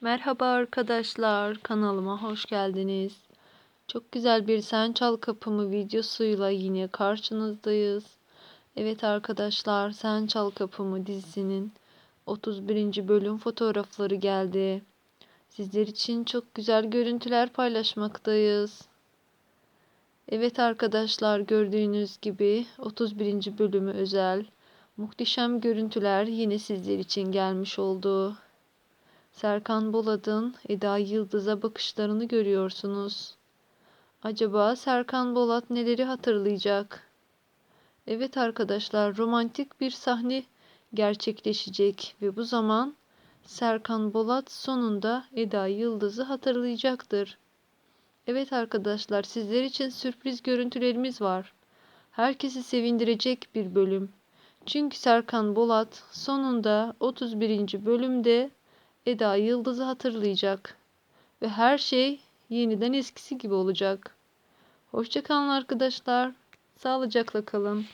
Merhaba arkadaşlar, kanalıma hoş geldiniz. Çok güzel bir Sen Çal Kapımı videosuyla yine karşınızdayız. Evet arkadaşlar, Sen Çal Kapımı dizisinin 31. bölüm fotoğrafları geldi. Sizler için çok güzel görüntüler paylaşmaktayız. Evet arkadaşlar, gördüğünüz gibi 31. bölümü özel muhteşem görüntüler yine sizler için gelmiş oldu. Serkan Bolat'ın Eda Yıldız'a bakışlarını görüyorsunuz. Acaba Serkan Bolat neleri hatırlayacak? Evet arkadaşlar romantik bir sahne gerçekleşecek ve bu zaman Serkan Bolat sonunda Eda Yıldız'ı hatırlayacaktır. Evet arkadaşlar sizler için sürpriz görüntülerimiz var. Herkesi sevindirecek bir bölüm. Çünkü Serkan Bolat sonunda 31. bölümde Eda Yıldız'ı hatırlayacak ve her şey yeniden eskisi gibi olacak. Hoşçakalın arkadaşlar. Sağlıcakla kalın.